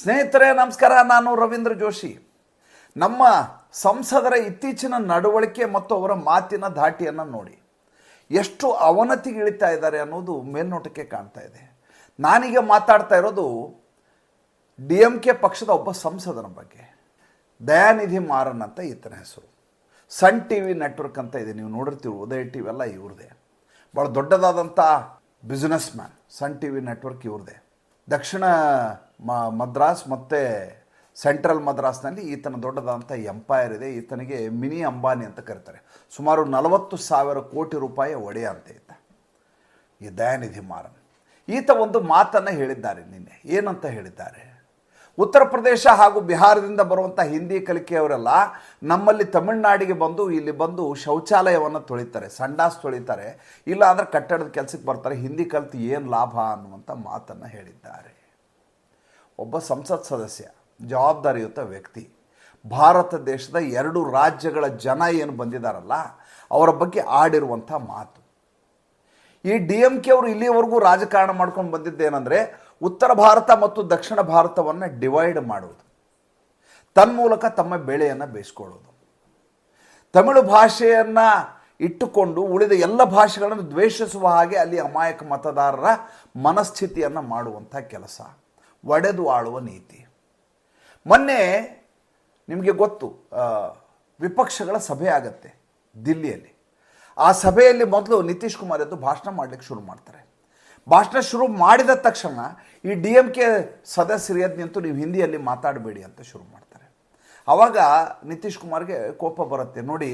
ಸ್ನೇಹಿತರೆ, ನಮಸ್ಕಾರ. ನಾನು ರವೀಂದ್ರ ಜೋಶಿ. ನಮ್ಮ ಸಂಸದರ ಇತ್ತೀಚಿನ ನಡವಳಿಕೆ ಮತ್ತು ಅವರ ಮಾತಿನ ಧಾಟಿಯನ್ನು ನೋಡಿ. ಎಷ್ಟು ಅವನತಿಗೆ ಇಳಿತಾ ಇದ್ದಾರೆ ಅನ್ನೋದು ಮೇಲ್ನೋಟಕ್ಕೆ ಕಾಣ್ತಾ ಇದೆ. ನಾನೀಗ ಮಾತಾಡ್ತಾ ಇರೋದು ಡಿ ಎಂ ಕೆ ಪಕ್ಷದ ಒಬ್ಬ ಸಂಸದನ ಬಗ್ಗೆ. ದಯಾನಿಧಿ ಮಾರನ್ ಅಂತ ಈತನ ಹೆಸರು. ಸನ್ ಟಿ ವಿ ನೆಟ್ವರ್ಕ್ ಅಂತ ಇದೆ. ನೀವು ನೋಡಿರ್ತೀವಿ, ಉದಯ ಟಿ ವಿ ಎಲ್ಲ ಇವ್ರದೇ. ಭಾಳ ದೊಡ್ಡದಾದಂಥ business man Sun T V network ಇವ್ರದೇ. ದಕ್ಷಿಣ ಮ, ಮದ್ರಾಸ್ ಮತ್ತು ಸೆಂಟ್ರಲ್ ಮದ್ರಾಸ್ನಲ್ಲಿ ಈತನ ದೊಡ್ಡದಾದಂಥ ಎಂಪೈರ್ ಇದೆ. ಈತನಿಗೆ ಮಿನಿ ಅಂಬಾನಿ ಅಂತ ಕರೀತಾರೆ. ಸುಮಾರು ನಲವತ್ತು ಸಾವಿರ ಕೋಟಿ ರೂಪಾಯಿ ಒಡೆಯ ಅಂತ ಈತ. ಈ ದಯಾನಿಧಿ ಮಾರನ್. ಈತ ಒಂದು ಮಾತನ್ನು ಹೇಳಿದ್ದಾರೆ ನಿನ್ನೆ. ಏನಂತ ಹೇಳಿದ್ದಾರೆ? ಉತ್ತರ ಪ್ರದೇಶ ಹಾಗೂ ಬಿಹಾರದಿಂದ ಬರುವಂಥ ಹಿಂದಿ ಕಲಿಕೆಯವರೆಲ್ಲ ನಮ್ಮಲ್ಲಿ ತಮಿಳುನಾಡಿಗೆ ಬಂದು ಇಲ್ಲಿ ಬಂದು ಶೌಚಾಲಯವನ್ನು ತೊಳಿತಾರೆ, ಸಂಡಾಸ್ ತೊಳಿತಾರೆ, ಇಲ್ಲ ಅಂದರೆ ಕಟ್ಟಡದ ಕೆಲಸಕ್ಕೆ ಬರ್ತಾರೆ, ಹಿಂದಿ ಕಲಿತು ಏನು ಲಾಭ ಅನ್ನುವಂಥ ಮಾತನ್ನು ಹೇಳಿದ್ದಾರೆ. ಒಬ್ಬ ಸಂಸತ್ ಸದಸ್ಯ, ಜವಾಬ್ದಾರಿಯುತ ವ್ಯಕ್ತಿ, ಭಾರತ ದೇಶದ ಎರಡು ರಾಜ್ಯಗಳ ಜನ ಏನು ಬಂದಿದ್ದಾರಲ್ಲ ಅವರ ಬಗ್ಗೆ ಆಡಿರುವಂಥ ಮಾತು. ಈ ಡಿ ಎಂ ಕೆ ಅವರು ಇಲ್ಲಿಯವರೆಗೂ ರಾಜಕಾರಣ ಮಾಡ್ಕೊಂಡು ಬಂದಿದ್ದೇನೆಂದರೆ ಉತ್ತರ ಭಾರತ ಮತ್ತು ದಕ್ಷಿಣ ಭಾರತವನ್ನು ಡಿವೈಡ್ ಮಾಡುವುದು. ತನ್ಮೂಲಕ ತಮ್ಮ ಬೆಳೆಯನ್ನು ಬೇಯಿಸ್ಕೊಳ್ಳೋದು. ತಮಿಳು ಭಾಷೆಯನ್ನು ಇಟ್ಟುಕೊಂಡು ಉಳಿದ ಎಲ್ಲ ಭಾಷೆಗಳನ್ನು ದ್ವೇಷಿಸುವ ಹಾಗೆ ಅಲ್ಲಿ ಅಮಾಯಕ ಮತದಾರರ ಮನಸ್ಥಿತಿಯನ್ನು ಮಾಡುವಂಥ ಕೆಲಸ. ಒಡೆದು ಆಳುವ ನೀತಿ. ಮೊನ್ನೆ ನಿಮಗೆ ಗೊತ್ತು ವಿಪಕ್ಷಗಳ ಸಭೆ ಆಗತ್ತೆ ದಿಲ್ಲಿಯಲ್ಲಿ. ಆ ಸಭೆಯಲ್ಲಿ ಮೊದಲು ನಿತೀಶ್ ಕುಮಾರ್ ಎದ್ದು ಭಾಷಣ ಮಾಡಲಿಕ್ಕೆ ಶುರು ಮಾಡ್ತಾರೆ. ಭಾಷಣ ಶುರು ಮಾಡಿದ ತಕ್ಷಣ ಈ ಡಿ ಎಂ ಕೆ ಸದಸ್ಯರು ನೀವು ಹಿಂದಿಯಲ್ಲಿ ಮಾತಾಡಬೇಡಿ ಅಂತ ಶುರು ಮಾಡ್ತಾರೆ. ಆವಾಗ ನಿತೀಶ್ ಕುಮಾರ್ಗೆ ಕೋಪ ಬರುತ್ತೆ. ನೋಡಿ,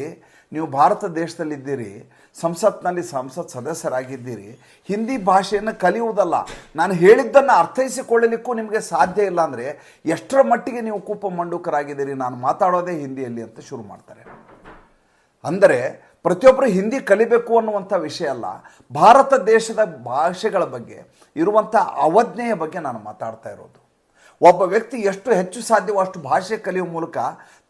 ನೀವು ಭಾರತ ದೇಶದಲ್ಲಿದ್ದೀರಿ, ಸಂಸತ್ನಲ್ಲಿ ಸಂಸತ್ ಸದಸ್ಯರಾಗಿದ್ದೀರಿ, ಹಿಂದಿ ಭಾಷೆಯನ್ನು ಕಲಿಯುವುದಲ್ಲ. ನಾನು ಹೇಳಿದ್ದನ್ನು ಅರ್ಥೈಸಿಕೊಳ್ಳಲಿಕ್ಕೂ ನಿಮಗೆ ಸಾಧ್ಯ ಇಲ್ಲ ಅಂದರೆ ಎಷ್ಟರ ಮಟ್ಟಿಗೆ ನೀವು ಕೂಪ ಮಂಡುಕರಾಗಿದ್ದೀರಿ ನಾನು ಮಾತಾಡೋದೇ ಹಿಂದಿಯಲ್ಲಿ ಅಂತ ಶುರು ಮಾಡ್ತಾರೆ. ಅಂದರೆ ಪ್ರತಿಯೊಬ್ಬರು ಹಿಂದಿ ಕಲಿಬೇಕು ಅನ್ನುವಂಥ ವಿಷಯ ಅಲ್ಲ. ಭಾರತ ದೇಶದ ಭಾಷೆಗಳ ಬಗ್ಗೆ, ಇರುವಂಥ ಅವಜ್ಞೆಯ ಬಗ್ಗೆ ನಾನು ಮಾತಾಡ್ತಾ ಇರೋದು. ಒಬ್ಬ ವ್ಯಕ್ತಿ ಎಷ್ಟು ಹೆಚ್ಚು ಸಾಧ್ಯವೋ ಅಷ್ಟು ಭಾಷೆ ಕಲಿಯುವ ಮೂಲಕ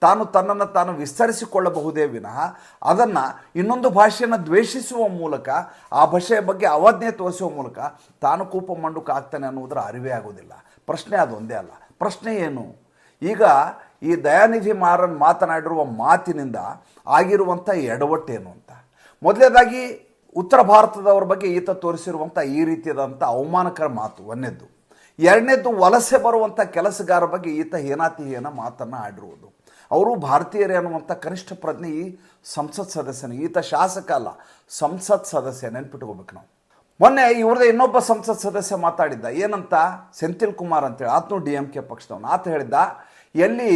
ತಾನು ತನ್ನನ್ನು ತಾನು ವಿಸ್ತರಿಸಿಕೊಳ್ಳಬಹುದೇ ವಿನಃ ಅದನ್ನು ಇನ್ನೊಂದು ಭಾಷೆಯನ್ನು ದ್ವೇಷಿಸುವ ಮೂಲಕ, ಆ ಭಾಷೆಯ ಬಗ್ಗೆ ಅವಜ್ಞೆ ತೋರಿಸುವ ಮೂಲಕ ತಾನು ಕೂಪ ಮಂಡುಕ ಆಗ್ತಾನೆ ಅನ್ನುವುದರ ಅರಿವೇ ಆಗೋದಿಲ್ಲ ಪ್ರಶ್ನೆ ಅದೊಂದೇ ಅಲ್ಲ. ಪ್ರಶ್ನೆ ಏನು? ಈಗ ಈ ದಯಾನಿಧಿ ಮಾರನ್ ಮಾತನಾಡಿರುವ ಮಾತಿನಿಂದ ಆಗಿರುವಂಥ ಎಡವಟ್ಟೇನು ಅಂತ. ಮೊದಲನೇದಾಗಿ ಉತ್ತರ ಭಾರತದವರ ಬಗ್ಗೆ ಈತ ತೋರಿಸಿರುವಂಥ ಈ ರೀತಿಯಾದಂಥ ಅವಮಾನಕರ ಮಾತು ಒಂದನೇದ್ದು ಎರಡನೇದ್ದು, ವಲಸೆ ಬರುವಂಥ ಕೆಲಸಗಾರ ಬಗ್ಗೆ ಈತ ಏನಾತಿ ಹೇನ ಮಾತನ್ನು ಆಡಿರುವುದು. ಅವರು ಭಾರತೀಯರೇ ಅನ್ನುವಂಥ ಕನಿಷ್ಠ ಪ್ರಜ್ಞೆ ಈ ಸಂಸತ್ ಸದಸ್ಯನ, ಈತ ಶಾಸಕ ಅಲ್ಲ, ಸಂಸತ್ ಸದಸ್ಯ ನೆನ್ಪಿಟ್ಕೋಬೇಕು ನಾವು. ಮೊನ್ನೆ ಇವ್ರದೇ ಇನ್ನೊಬ್ಬ ಸಂಸತ್ ಸದಸ್ಯ ಮಾತಾಡಿದ್ದ, ಏನಂತ? ಸೆಂಥಿಲ್ ಕುಮಾರ್ ಅಂತೇಳಿ. ಆತನು ಡಿ ಎಂ ಕೆ ಪಕ್ಷದವನು. ಆತ ಹೇಳಿದ್ದ ಎಲ್ಲಿ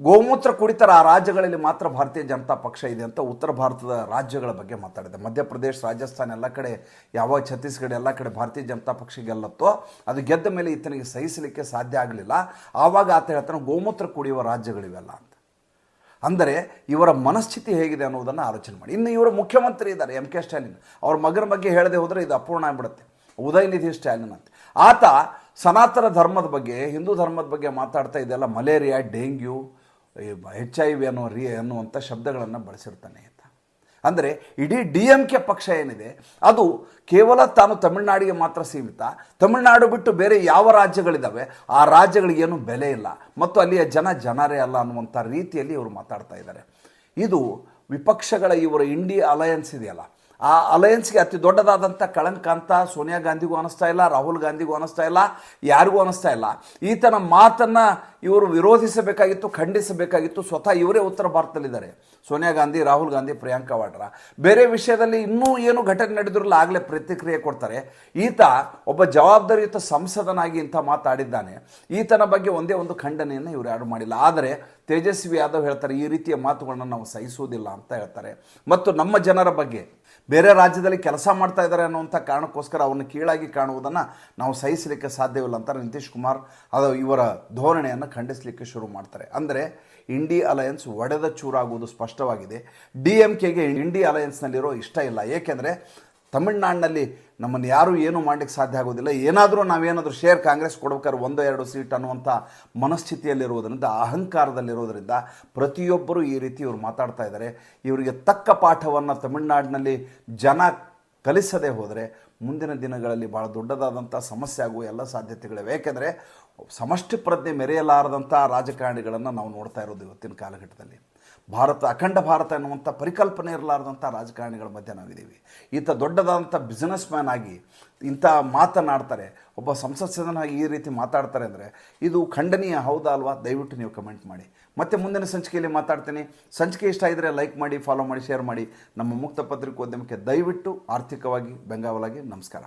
ಗೋಮೂತ್ರ ಕುಡಿತಾರೆ ಆ ರಾಜ್ಯಗಳಲ್ಲಿ ಮಾತ್ರ ಭಾರತೀಯ ಜನತಾ ಪಕ್ಷ ಇದೆ ಅಂತ ಉತ್ತರ ಭಾರತದ ರಾಜ್ಯಗಳ ಬಗ್ಗೆ ಮಾತಾಡಿದೆ. ಮಧ್ಯಪ್ರದೇಶ, ರಾಜಸ್ಥಾನ ಎಲ್ಲ ಕಡೆ, ಯಾವಾಗ ಛತ್ತೀಸ್ಗಢ ಎಲ್ಲ ಕಡೆ ಭಾರತೀಯ ಜನತಾ ಪಕ್ಷ ಗೆಲ್ಲತ್ತೋ, ಅದು ಗೆದ್ದ ಮೇಲೆ ಈತನಿಗೆ ಸಹಿಸಲಿಕ್ಕೆ ಸಾಧ್ಯ ಆಗಲಿಲ್ಲ. ಆವಾಗ ಆತ ಹೇಳ್ತಾನೆ, ಗೋಮೂತ್ರ ಕುಡಿಯುವ ರಾಜ್ಯಗಳಿವೆಲ್ಲ ಅಂತ. ಅಂದರೆ ಇವರ ಮನಸ್ಥಿತಿ ಹೇಗಿದೆ ಅನ್ನೋದನ್ನು ಆಲೋಚನೆ ಮಾಡಿ. ಇನ್ನು ಇವರು ಮುಖ್ಯಮಂತ್ರಿ ಇದ್ದಾರೆ, ಎಂ ಕೆ ಸ್ಟಾಲಿನ್ ಅವ್ರ ಮಗನ ಬಗ್ಗೆ ಹೇಳದೆ ಹೋದರೆ ಇದು ಅಪೂರ್ಣ ಆಗಿಬಿಡುತ್ತೆ. ಉದಯನಿಧಿ ಸ್ಟಾಲಿನ್ ಅಂತ. ಆತ ಸನಾತನ ಧರ್ಮದ ಬಗ್ಗೆ, ಹಿಂದೂ ಧರ್ಮದ ಬಗ್ಗೆ ಮಾತಾಡ್ತಾ ಇದೆಲ್ಲ malaria, dengue H I V ಅನ್ನೋ ರಿ, ಅನ್ನುವಂಥ ಶಬ್ದಗಳನ್ನು ಬಳಸಿರ್ತಾನೆ ಅಂತ. ಅಂದರೆ ಇಡೀ ಡಿ ಎಂ ಕೆ ಪಕ್ಷ ಏನಿದೆ, ಅದು ಕೇವಲ ತಾನು ತಮಿಳುನಾಡಿಗೆ ಮಾತ್ರ ಸೀಮಿತ. ತಮಿಳುನಾಡು ಬಿಟ್ಟು ಬೇರೆ ಯಾವ ರಾಜ್ಯಗಳಿದ್ದಾವೆ ಆ ರಾಜ್ಯಗಳಿಗೇನು ಬೆಲೆ ಇಲ್ಲ. ಮತ್ತು ಅಲ್ಲಿಯ ಜನ ಜನರೇ ಅಲ್ಲ ಅನ್ನುವಂಥ ರೀತಿಯಲ್ಲಿ ಇವರು ಮಾತಾಡ್ತಾ ಇದ್ದಾರೆ. ಇದು ವಿಪಕ್ಷಗಳ, ಇವರ ಇಂಡಿಯಾ ಅಲಯನ್ಸ್ ಇದೆಯಲ್ಲ ಆ ಅಲಯನ್ಸ್ಗೆ ಅತಿ ದೊಡ್ಡದಾದಂಥ ಕಳಂಕ ಅಂತ ಸೋನಿಯಾ ಗಾಂಧಿಗೂ ಅನಿಸ್ತಾ ಇಲ್ಲ, ರಾಹುಲ್ ಗಾಂಧಿಗೂ ಅನಿಸ್ತಾ ಇಲ್ಲ, ಯಾರಿಗೂ ಅನಿಸ್ತಾ ಇಲ್ಲ. ಈತನ ಮಾತನ್ನು ಇವರು ವಿರೋಧಿಸಬೇಕಾಗಿತ್ತು, ಖಂಡಿಸಬೇಕಾಗಿತ್ತು, ಸ್ವತಃ ಇವರೇ ಉತ್ತರ ಭಾರತದಲ್ಲಿದ್ದಾರೆ. ಸೋನಿಯಾ ಗಾಂಧಿ, ರಾಹುಲ್ ಗಾಂಧಿ, ಪ್ರಿಯಾಂಕಾ ವಾಡ್ರಾ. ಬೇರೆ ವಿಷಯದಲ್ಲಿ ಇನ್ನೂ ಏನು ಘಟನೆ ನಡೆದಿರಲ್ಲ, ಆಗಲೇ ಪ್ರತಿಕ್ರಿಯೆ ಕೊಡ್ತಾರೆ. ಈತ ಒಬ್ಬ ಜವಾಬ್ದಾರಿಯುತ ಸಂಸದನಾಗಿ ಇಂಥ ಮಾತಾಡಿದ್ದಾನೆ. ಈತನ ಬಗ್ಗೆ ಒಂದೇ ಒಂದು ಖಂಡನೆಯನ್ನು ಇವರು ಯಾರು ಮಾಡಿಲ್ಲ. ಆದರೆ ತೇಜಸ್ವಿ ಯಾದವ್ ಹೇಳ್ತಾರೆ, ಈ ರೀತಿಯ ಮಾತುಗಳನ್ನ ನಾವು ಸಹಿಸುವುದಿಲ್ಲ ಅಂತ ಹೇಳ್ತಾರೆ. ಮತ್ತು ನಮ್ಮ ಜನರ ಬಗ್ಗೆ ಬೇರೆ ರಾಜ್ಯದಲ್ಲಿ ಕೆಲಸ ಮಾಡ್ತಾ ಇದ್ದಾರೆ ಅನ್ನುವಂಥ ಕಾರಣಕ್ಕೋಸ್ಕರ ಅವನ್ನ ಕೀಳಾಗಿ ಕಾಣುವುದನ್ನು ನಾವು ಸಹಿಸಲಿಕ್ಕೆ ಸಾಧ್ಯವಿಲ್ಲ ಅಂತ ನಿತೀಶ್ ಕುಮಾರ್, ಅದು ಇವರ ಧೋರಣೆಯನ್ನು ಖಂಡಿಸಲಿಕ್ಕೆ ಶುರು ಮಾಡ್ತಾರೆ. ಅಂದರೆ ಇಂಡಿ ಅಲಯನ್ಸ್ ಒಡೆದ ಚೂರಾಗುವುದು ಸ್ಪಷ್ಟವಾಗಿದೆ. ಡಿ ಎಂ ಕೆಗೆ ಇಂಡಿ ಅಲಯನ್ಸ್ನಲ್ಲಿರೋ ಇಷ್ಟ ಇಲ್ಲ. ಏಕೆಂದರೆ ತಮಿಳ್ನಾಡಿನಲ್ಲಿ ನಮ್ಮನ್ನು ಯಾರೂ ಏನೂ ಮಾಡಲಿಕ್ಕೆ ಸಾಧ್ಯ ಆಗೋದಿಲ್ಲ. ಏನಾದರೂ ನಾವೇನಾದರೂ ಶೇರ್ ಕಾಂಗ್ರೆಸ್ ಕೊಡ್ಬೇಕಾದ್ರೆ ಒಂದು, ಎರಡು ಸೀಟ್ ಅನ್ನುವಂಥ ಮನಸ್ಥಿತಿಯಲ್ಲಿರುವುದರಿಂದ ಅಹಂಕಾರದಲ್ಲಿರೋದರಿಂದ ಪ್ರತಿಯೊಬ್ಬರೂ ಈ ರೀತಿ ಇವರು ಮಾತಾಡ್ತಾ ಇದ್ದಾರೆ. ಇವರಿಗೆ ತಕ್ಕ ಪಾಠವನ್ನು ತಮಿಳ್ನಾಡಿನಲ್ಲಿ ಜನ ಕಲಿಸದೆ ಹೋದರೆ ಮುಂದಿನ ದಿನಗಳಲ್ಲಿ ಭಾಳ ದೊಡ್ಡದಾದಂಥ ಸಮಸ್ಯೆ ಆಗುವ ಎಲ್ಲ ಸಾಧ್ಯತೆಗಳಿವೆ. ಏಕೆಂದರೆ ಸಮಷ್ಟಿ ಪ್ರಜ್ಞೆ ಮೆರೆಯಲಾರದಂಥ ರಾಜಕಾರಣಿಗಳನ್ನು ನಾವು ನೋಡ್ತಾ ಇರೋದು ಇವತ್ತಿನ ಕಾಲಘಟ್ಟದಲ್ಲಿ. ಭಾರತ, ಅಖಂಡ ಭಾರತ ಎನ್ನುವಂಥ ಪರಿಕಲ್ಪನೆ ಇರಲಾರ್ದಂಥ ರಾಜಕಾರಣಿಗಳ ಮಧ್ಯೆ ನಾವಿದ್ದೀವಿ. ಈತ ದೊಡ್ಡದಾದಂಥ ಬಿಸ್ನೆಸ್ ಮ್ಯಾನ್ ಆಗಿ ಇಂಥ ಮಾತನಾಡ್ತಾರೆ. ಒಬ್ಬ ಸಂಸತ್ ಸದನಾಗಿ ಈ ರೀತಿ ಮಾತಾಡ್ತಾರೆ ಅಂದರೆ ಇದು ಖಂಡನೀಯ ಹೌದಾ ಅಲ್ವಾ? ದಯವಿಟ್ಟು ನೀವು ಕಮೆಂಟ್ ಮಾಡಿ. ಮತ್ತೆ ಮುಂದಿನ ಸಂಚಿಕೆಯಲ್ಲಿ ಮಾತಾಡ್ತೀನಿ. ಸಂಚಿಕೆ ಇಷ್ಟ ಇದ್ದರೆ ಲೈಕ್ ಮಾಡಿ ಫಾಲೋ ಮಾಡಿ ಶೇರ್ ಮಾಡಿ. ನಮ್ಮ ಮುಕ್ತ ಪತ್ರಿಕೋದ್ಯಮಕ್ಕೆ ದಯವಿಟ್ಟು ಆರ್ಥಿಕವಾಗಿ ಬೆಂಗಾವಲಾಗಿ ನಮಸ್ಕಾರ.